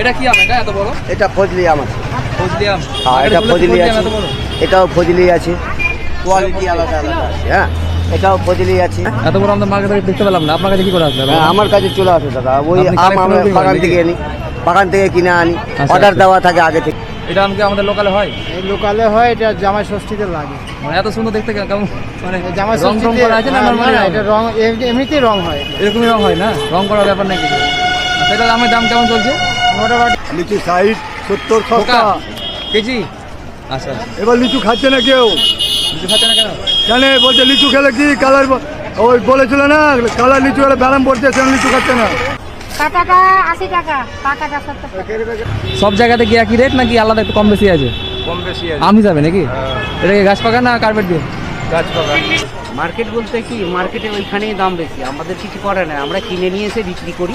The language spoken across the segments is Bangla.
এটা কি আম? এটা এত বড়? এটা ফজলি আম আছে। ফজলি আম। হ্যাঁ এটা ফজলি আছে। এটাও ফজলি আছে। কোয়ালিটি আলাদা আলাদা আছে। হ্যাঁ এটাও ফজলি আছে। এত বড় আমরা মার্কেট থেকে দেখতে পেলাম না। আপনার কাছে কি করে আসলে হ্যাঁ আমার কাছে চলে আসে দাদা। ওই আম আমরা বাগান থেকে আনি। বাগান থেকে কিনে আনি। আচ্ছা, অর্ডার আচ্ছা। দেওয়া থাকে আগে থেকে। এটা আম কি আমাদের লোকালে হয়? এই লোকালে হয় এটা জামাই ষষ্ঠীতে লাগে। মানে এত সুন্দর দেখতে কেমন? মানে জামাই রং করা আছে না হ্যাঁ, নরমালি এটা রং এমনিতেই রং হয়। এরকমই রং হয় না? রং করার ব্যাপার নাকি? সেটা আমের দাম কেমন চলছে? মোটামুটি লিচু ষাট সত্তর পোকা কেজি? আচ্ছা আচ্ছা। এবার লিচু খাচ্ছে না কেউ। কিছু খাচ্ছে না কেন? কেন? বলছে লিচু খেলে কি কালার ওই বলেছিল না কালার লিচু খেলে ব্যারাম পড়ছে সেরকম লিচু খাচ্ছে না। কাটাটা আশি টাকা পাকাটা সত্তর সব জায়গাতে কি একই রেট নাকি আলাদা একটু কম বেশি আছে? কম বেশি আম হিসাবে নাকি? এটা কি গাছ পাকা না কার্পেট দিয়ে? গাছ পাকা। মার্কেট বলতে কি মার্কেটে ওইখানেই দাম বেশি। আমাদের কিছু করে না আমরা কিনে নিয়ে এসে বিক্রি করি।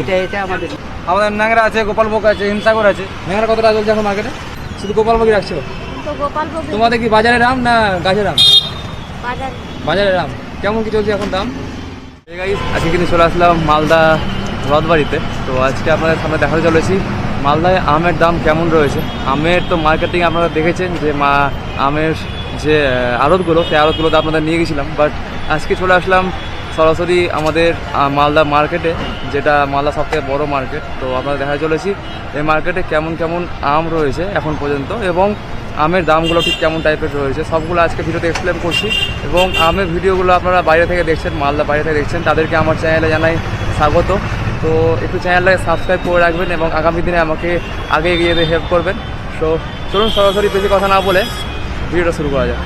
এটা এটা আমাদের আমাদের ন্যাংরা আছে গোপালভোগ আছে হিমসাগর আছে। ন্যাংরা কতটা চলছে এখন মার্কেটে শুধু গোপালভোগই রাখছো? তোমাদের কি বাজারের আম না গাছের আম বাজার। বাজারের আম কেমন কি চলছে এখন দাম? আজকে কিন্তু চলে আসলাম মালদা রথবাড়িতে। তো আজকে আপনাদের সামনে দেখাতে চলেছি মালদায় আমের দাম কেমন রয়েছে। আমের তো মার্কেটিং আপনারা দেখেছেন যে মা আমের যে আড়তগুলো, সেই আড়তগুলোতে আপনাদের নিয়ে গেছিলাম। বাট আজকে চলে আসলাম সরাসরি আমাদের মালদা মার্কেটে যেটা মালদা সবথেকে বড় মার্কেট তো আপনারা দেখা চলেছি এই মার্কেটে কেমন কেমন আম রয়েছে এখন পর্যন্ত এবং আমের দামগুলো ঠিক কেমন টাইপের রয়েছে। সবগুলো আজকে ভিডিওতে এক্সপ্লেন করছি এবং আমের ভিডিওগুলো আপনারা বাইরে থেকে দেখছেন, মালদা বাইরে থেকে দেখছেন। তাদেরকে আমার চ্যানেলে জানাই স্বাগত। তো একটু চ্যানেলটাকে সাবস্ক্রাইব করে রাখবেন এবং আগামী দিনে আমাকে আগে এগিয়ে হেল্প করবেন। সো চলুন সরাসরি বেশি কথা না বলে ভিডিওটা শুরু করা যাক।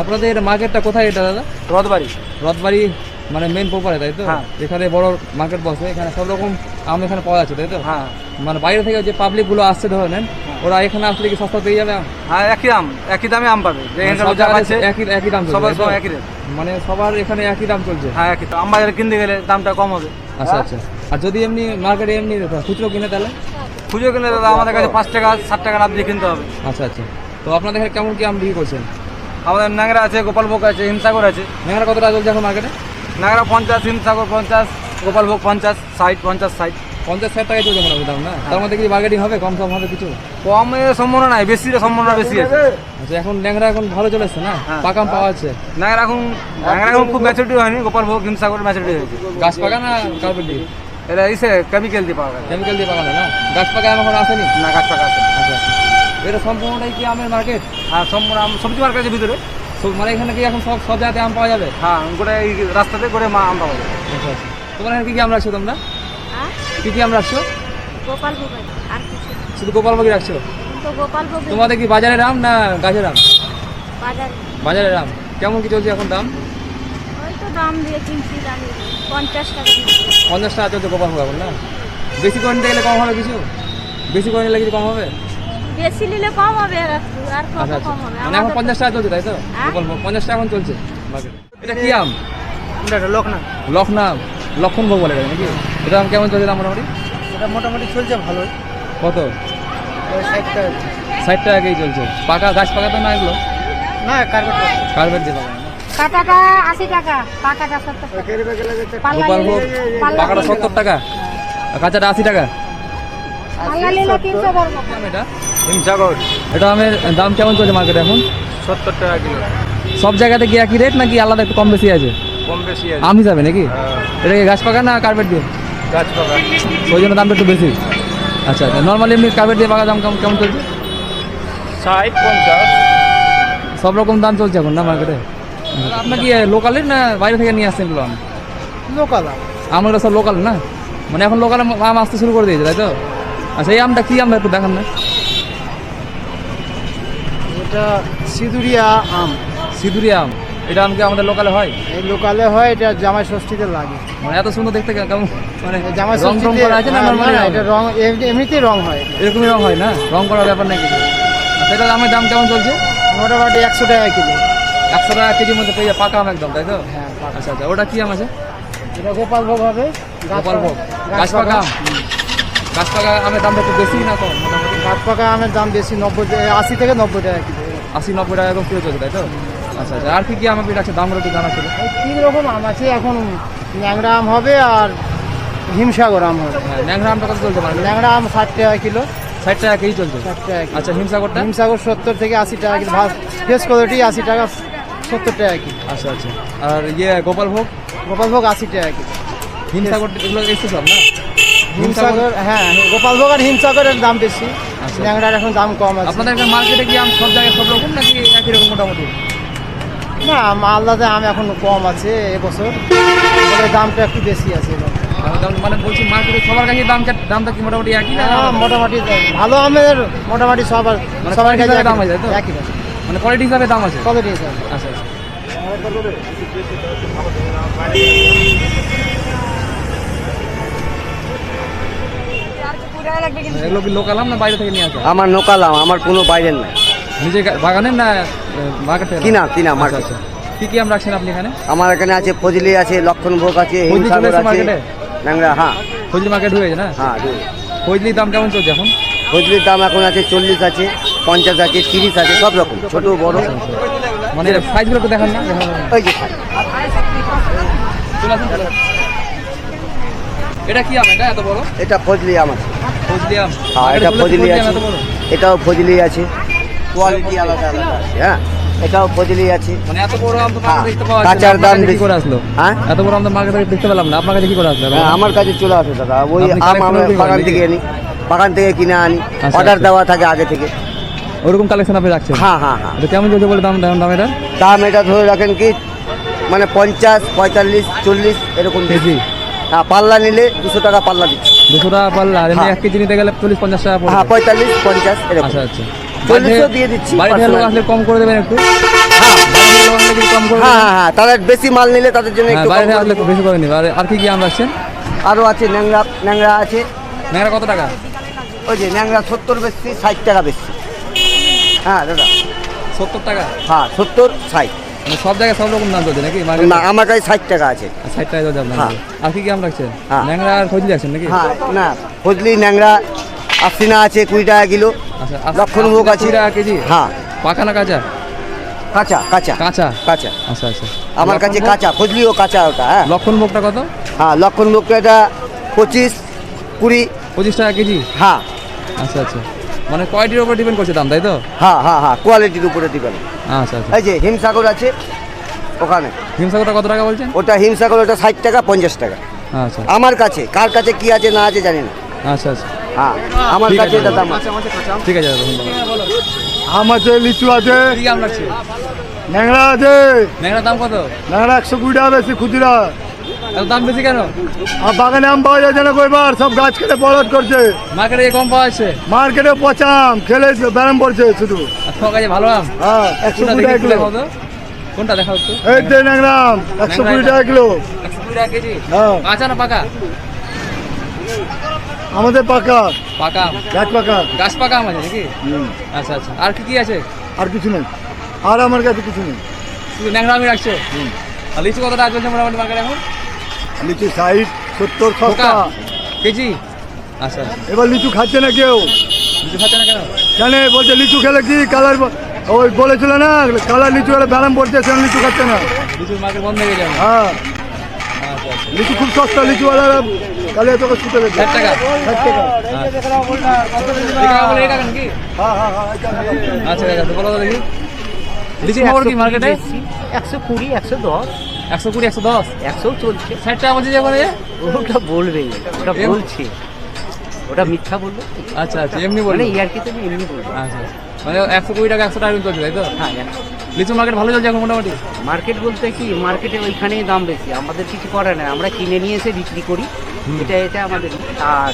আপনাদের মার্কেটটা কোথায় এটা দাদা? রথবাড়ি। রথবাড়ি মানে মেন প্রপারে তাই তো? হ্যাঁ। এখানে বড় মার্কেট বসে এখানে সব রকম আম এখানে পাওয়া যাচ্ছে তাই তো? হ্যাঁ। মানে বাইরে থেকে যে পাবলিকগুলো আসছে ধরেন ওরা এখানে আসলে কি সস্তা পেয়ে যাবে? হ্যাঁ একই দাম একই দামে আম পাবে। যে মানে একই একই দাম সবার সব একই রেট। মানে সবার এখানে একই দাম চলছে? হ্যাঁ একই। আম বাজারে কিনতে গেলে দামটা কম হবে। আচ্ছা আচ্ছা। আর যদি এমনি মার্কেটে এমনি খুচরো কিনে তাহলে? খুঁজে কিনলে দাদা আমাদের কাছে পাঁচ টাকা সাত টাকা লাভ দিয়ে কিনতে হবে। আচ্ছা আচ্ছা। তো আপনাদের এখানে কেমন কি আম বিক্রি করছেন? আমাদের ন্যাংরা আছে গোপালভোগ আছে হিমসাগর আছে। ন্যাংরা কতটা চলছে এখন মার্কেটে? ন্যাংরা পঞ্চাশ হিমসাগর পঞ্চাশ গোপালভোগ পঞ্চাশ ষাট পঞ্চাশ ষাট পঞ্চাশ ষাট টাকায় চলছে মোটামুটি দাম না? তার মধ্যে কি বার্গেটিং হবে কম সম হবে কিছু? কমের সম্ভাবনা নাই বেশি সম্ভাবনা বেশি আছে। আচ্ছা এখন ন্যাংরা এখন ভালো চলেছে না? হ্যাঁ। পাকা আম পাওয়া যাচ্ছে ন্যাংরা এখন ন্যাংরা এখন খুব ম্যাচুরিটি হয়নি গোপালভোগ হিমসাগর ম্যাচুরিটি হয়েছে। গাছ পাকা না কার্পেট দিয়ে এটা ইসে কেমিক্যাল দিয়ে পাওয়া গেছে। কেমিক্যাল দিয়ে পাকানো না? গাছ পাকা এখন আসেনি? না গাছ পাকা আছে আচ্ছা আচ্ছা। এটা সম্পূর্ণটাই কি আমের মার্কেট হ্যাঁ সম্পূর্ণ আম সবজি মার্কেটের ভিতরে। মানে এখানে কি এখন সব সব জায়গাতে আম পাওয়া যাবে? হ্যাঁ গোটা এই রাস্তাতে করে মা আম পাওয়া যায় আচ্ছা আচ্ছা। তোমার এখানে কি কি আম রাখছো তোমরা? হ্যাঁ কি কি আম রাখছো? গোপাল ভোগ আর কিছু। শুধু গোপালবাগি রাখছো? তো গোপাল ভোগ তোমাদের কি বাজারের আম না গাছের আম বাজার। বাজারের আম কেমন কি চলছে এখন দাম? ওই তো দাম দিয়ে কিনছি জানি পঞ্চাশ টাকা। পঞ্চাশ টাকা চলছে গোপালভোগ এখন না? বেশি করে নিতে গেলে কম হবে কিছু? বেশি করে নিলে কিছু কম হবে? বেশি নিলে কম হবে আর কত আচ্ছা আচ্ছা। কম হবে? মানে এখন পঞ্চাশ টাকা চলছে তাই তো? হ্যাঁ। গোপালভোগ পঞ্চাশ টাকা এখন চলছে। এটা কি আম? এটা লোক না লক্ষণ আম লক্ষণ ভোগ বলে নাকি? এটা আম কেমন চলছে দাম মোটামুটি? এটা মোটামুটি চলছে ভালোই। কত? ওই ষাটটা ষাট টাকাকেই চলছে। পাকা গাছ পাকা তো না এগুলো? না কার্পেট কার্পেট দিয়ে পাকা। কাটাটা আশি টাকা পাকাটা সত্তর টাকা। পাকাটা সত্তর টাকা। কাঁচাটা আশি টাকা। এটা? হিমসাগর এটা আমের দাম কেমন চলছে মার্কেটে এখন? সত্তর টাকা কিলো। সব জায়গাতে কি একই রেট নাকি আলাদা একটু কম বেশি আছে? কম বেশি আছে আম হিসাবে নাকি? এটা কি গাছ পাকা না কার্পেট দিয়ে? গাছ পাকা। ওই জন্য দামটা একটু বেশি। আচ্ছা আচ্ছা। নর্মালি এমনি কার্পেট দিয়ে পাকা দাম কেমন কেমন চলছে? ষাট পঞ্চাশ। সব রকম দাম চলছে এখন না মার্কেটে আপনার কি লোকালের না বাইরে থেকে নিয়ে আসছেন এগুলো আম। লোকাল আমগুলো সব লোকাল না? মানে এখন লোকাল আম আসতে শুরু করে দিয়েছে তাই তো? আচ্ছা এই আমটা কি আমটা একটু দেখান না। এটা সিঁদুরিয়া আম। সিঁদুরি আম। এটা আম কি আমাদের লোকালে হয়? এই লোকালে হয় এটা জামাই ষষ্ঠীতে লাগে। মানে এত সুন্দর দেখতে কেমন? মানে জামাই রং করা আছে না নর্মালি এটা রং এমনি- এমনিতেই রং হয়। এরকমই রং হয় না? রং করার ব্যাপার নাকি? সেটা আমের দাম কেমন চলছে? মোটামুটি একশো টাকা কিলো। একশো টাকা কেজির মধ্যে পেয়ে পাকা আম একদম তাই তো? হ্যাঁ। আচ্ছা আচ্ছা ওটা কি আম আছে? এটা গোপাল ভোগ হবে। গোপাল ভোগ। গাছ পাকা আম? গাছ পাকা আমের দামটা একটু বেশি না কম মোটামুটি? গাছ পাকা আমের দাম বেশি নব্বই আশি থেকে নব্বই টাকা কিলো। আশি নব্বই টাকা এরকম কিলো চলছে তাই তো? আচ্ছা আচ্ছা। আর কি কি আম আপনি দামগুলো একটু জানা ছিল তিন রকম আম আছে এখন ন্যাংরা আম হবে আর হিমসাগর আম হবে। হ্যাঁ ন্যাংরা আমটা কত চলছে মানে ন্যাংরা আম ষাট টাকা কিলো। ষাট টাকা কেজি চলছে? ষাট টাকা আচ্ছা হিমসাগরটা? হিমসাগর সত্তর থেকে আশি টাকা কিলো। ফ্রেশ কোয়ালিটি আশি টাকা সত্তর টাকা কিলো। আচ্ছা আচ্ছা। আর ইয়ে গোপাল ভোগ? গোপালভোগ আশি টাকা কিলো। হিমসাগর এগুলো এসছে সব না? হিমসাগর হ্যাঁ গোপালভোগ আর হিমসাগরের দাম বেশি। আচ্ছা। ন্যাংরার এখন দাম কম আছে। আপনাদের মার্কেটে কি আম সব জায়গায় সব রকম নাকি একই রকম মোটামুটি? না মালদাতে আম এখন কম আছে এবছর। দামটা একটু বেশি আছে মানে বলছি মার্কেটে সবার কাছে দাম দামটা কি মোটামুটি একই না হ্যাঁ, মোটামুটি ভালো আমের মোটামুটি সবার মানে সবার কাছে দাম আছে, তো? একই মানে কোয়ালিটি হিসাবে দাম আছে? দিয়েছে আচ্ছা আচ্ছা। এগুলো কি লোকাল আম না বাইরে থেকে নিয়ে আসা? আমার নোকালাম আমার কোনো বাইরের নাই। নিজে বাগানের না মার্কেট থেকে কিনা, কিনা, আচ্ছা, আচ্ছা। কি কি আম রাখছেন আপনি এখানে? আমার এখানে আছে ফজলি আছে লক্ষণ ভোগ আছে হিমসাগর আছে ন্যাংরা হ্যাঁ। ফজলি মার্কেট হয়েছে না? হ্যাঁ ফজলির দাম কেমন চলছে এখন? ফজলির দাম এখন আছে চল্লিশ আছে পঞ্চাশ আছে তিরিশ আছে সব রকম ছোট বড়। মানে সাইজগুলো দেখান না। ওই যে। এটা কি আম? এটা এত বড়? এটা ফজলি আম আছে। ফজলি আম। হ্যাঁ এটা ফজলি আছে। এটাও ফজলি আছে। কোয়ালিটি আলাদা আলাদা আছে হ্যাঁ। এটাও ফজলি আছে। মানে এত বড় আম তো হ্যাঁ, মার্কেটে দেখতে পাওয়া যাচ্ছে কাঁচার দাম বেশি। করে আসলো? হ্যাঁ? এত বড় আম তো মার্কেটে দেখতে পেলাম না। আপনার কাছে কি করে আসলো? হ্যাঁ আমার কাছে চলে আসে দাদা। ওই আম আমি বাগান থেকে? আনি। বাগান থেকে কিনে আনি। আচ্ছা, অর্ডার আচ্ছা। দেওয়া থাকে আগে থেকে। ওরকম কালেকশন আপনি রাখছেন? হ্যাঁ হ্যাঁ হ্যাঁ। কেমন চলছে বলে দাম দাম দাম এটা? দাম এটা ধরে রাখেন কি মানে পঞ্চাশ পঁয়তাল্লিশ চল্লিশ এরকম কেজি? হ্যাঁ পাল্লা নিলে দুশো টাকা পাল্লা দিচ্ছি। দুশো টাকা পাল্লা। আর। এক কেজি নিতে গেলে চল্লিশ পঞ্চাশ টাকা পড়বে হ্যাঁ পঁয়তাল্লিশ পঞ্চাশ এরকম। আচ্ছা আচ্ছা। দিয়ে দিচ্ছি, লোক আসলে কম করে দেবেন একটু? হ্যাঁ। হ্যাঁ হ্যাঁ হ্যাঁ তাদের বেশি মাল নিলে তাদের জন্য হ্যাঁ একটু বাইরে আসলে বেশি করে নিবে। আর কি কি আম রাখছেন? আরও আছে ন্যাংরা ন্যাংরা আছে। ন্যাংরা কত টাকা? ওই যে ন্যাংরা সত্তর বেশি ষাট টাকা বেশি। হ্যাঁ দাদা। সত্তর টাকা? হ্যাঁ সত্তর ষাট। মানে সব জায়গায় সব রকম দাম চলছে নাকি? না আমার কাছে ষাট টাকা আছে। ষাট টাকা চলছে আপনার। আর কি কি আম রাখছেন। ন্যাংরা আর ফজলি রাখছেন নাকি? হ্যাঁ না ফজলি ন্যাংরা আশিনা আছে কুড়ি টাকা কিলো। আচ্ছা লক্ষণভোগ আছে। টাকা কেজি? হ্যাঁ। পাকা না কাঁচা? কাঁচা কাঁচা। কাঁচা? কাঁচা। আচ্ছা আচ্ছা। আমার কাছে? কাঁচা ফজলিও কাঁচা ওটা হ্যাঁ। লক্ষণ ভোগটা কত? হ্যাঁ লক্ষণ ভোগটা এটা পঁচিশ কুড়ি। পঁচিশ টাকা কেজি? হ্যাঁ। আচ্ছা আচ্ছা। মানে কোয়ালিটির উপর ডিপেন্ড করছে দাম তাই তো? হ্যাঁ হ্যাঁ হ্যাঁ কোয়ালিটির উপরে ডিপেন্ড। আচ্ছা আচ্ছা। এই যে হিমসাগর আছে ওখানে। হিমসাগরটা কত টাকা বলছেন? ওটা হিমসাগর ওটা ষাট টাকা পঞ্চাশ টাকা। আচ্ছা। আমার কাছে কার কাছে কি আছে না আছে জানি না। আচ্ছা আচ্ছা। হ্যাঁ আমার কাছে। এটা দাম ঠিক আছে আম আছে লিচু আছে ন্যাংরা আছে। ন্যাংরার দাম কত? ন্যাংরা একশো কুড়ি টাকা বেশি খুচরা। দাম বেশি কেন? আর বাগানে আম পাওয়া যাচ্ছে না কইবার সব গাছ কেটে বলদ করছে। মার্কেটে কম পাওয়া যাচ্ছে মার্কেটে পচা আম খেলে ব্যায়াম পড়ছে শুধু। কাছে ভালো আম? হ্যাঁ একশো কুড়ি টাকা কিলো। কোনটা দেখাও তো এই যে ন্যাংরা আম একশো কুড়ি টাকা কিলো। একশো কুড়ি টাকা কেজি? হ্যাঁ। কাঁচা না পাকা? আমাদের পাকা। পাকা গাছ পাকা। গাছ পাকা আম আছে নাকি? আচ্ছা আচ্ছা। আর কি কি আছে? আর কিছু নেই। আর আমার কাছে কিছু নেই। শুধু ন্যাংরা আমি রাখছে? আর লিচু কতটা চলছে মোটামুটি মার্কেটে এখন? লিচু ষাট সত্তর সস্তা। কেজি? আচ্ছা আচ্ছা। এবার লিচু খাচ্ছে না কেউ। লিচু খাচ্ছে না কেন? কেন? বলছে লিচু খেলে কি কালার ওই বলেছিল না কালার লিচু খেলে ব্যায়াম পড়ছে সেরকম লিচু খাচ্ছে না। লিচুর মার্কেট বন্ধ হয়ে যাবে। হ্যাঁ। লিচু খুব সস্তা লিচুওয়ালারা কালে তোকে ছুটে গেছে ষাট টাকা। ষাট টাকা। হ্যাঁ হ্যাঁ হ্যাঁ আচ্ছা আচ্ছা বলো দেখি। লিচু খবর কি মার্কেটে একশো কুড়ি একশো দশ। একশো কুড়ি একশো দশ? একশো চলছে ষাট টাকা বলছে যে ওখানে ওটা বলবেই ওটা বলছে। ওটা মিথ্যা বলল আচ্ছা আচ্ছা এমনি মানে বলব ইয়ারকিতে আমি এমনি বলব। আচ্ছা মানে একশো কুড়ি টাকা একশো টাকা চলছে তাই তো? হ্যাঁ। লিচু মার্কেট ভালো চলছে এখন মোটামুটি? মার্কেট বলতে কি মার্কেটে ওইখানেই দাম বেশি আমাদের কিছু করে না আমরা কিনে নিয়ে এসে বিক্রি করি এটা এটা আমাদের আর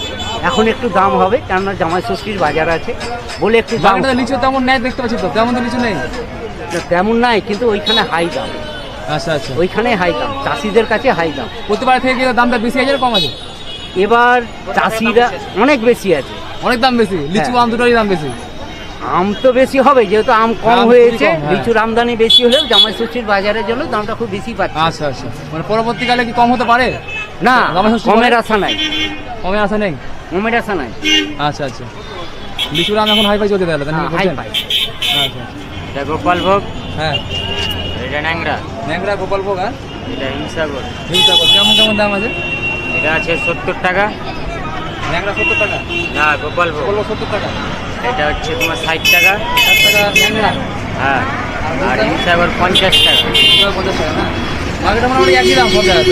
এখন একটু দাম হবে কেননা জামাই ষষ্ঠীর বাজার আছে বলে একটু দাম লিচু তেমন নেয় দেখতে পাচ্ছি তো তেমন তো লিচু নেই? তেমন নাই কিন্তু ওইখানে হাই দাম। আচ্ছা আচ্ছা। ওইখানে হাই দাম চাষিদের কাছে হাই দাম। প্রতিবার থেকে দামটা বেশি আছে কম আছে? এবার চাষিরা অনেক বেশি আছে। অনেক দাম বেশি লিচু হ্যাঁ। আম দুটোরই দাম বেশি। আম তো বেশি হবে যেহেতু আম কম হয়েছে হ্যাঁ। লিচুর আমদানি বেশি হলেও জামাই ষষ্ঠীর বাজারের জন্য দামটা খুব বেশি পাচ্ছে। আচ্ছা আচ্ছা। মানে পরবর্তীকালে কি কম হতে পারে? না কমের আশা নাই। কমে আসা নেই? কমের আশা নাই। আচ্ছা আচ্ছা। লিচুর আম এখন হাই ফাই চলতে তাহলে হাই? পাই আচ্ছা এটা গোপাল ভোগ হ্যাঁ। এটা ন্যাংরা। ন্যাংরা গোপালভোগ আর এটা হিমসাগর হিমসাগর কেমন কেমন দাম আছে? এটা আছে সত্তর টাকা। ন্যাংরা সত্তর টাকা? না গোপালভোগ গোপালভোগ সত্তর টাকা। এটা হচ্ছে তোমার ষাট টাকা। হ্যাঁ আর হিমসাগর পঞ্চাশ টাকা। পঞ্চাশ টাকা না? মার্কেটে মোটামুটি একই দাম পঞ্চাশ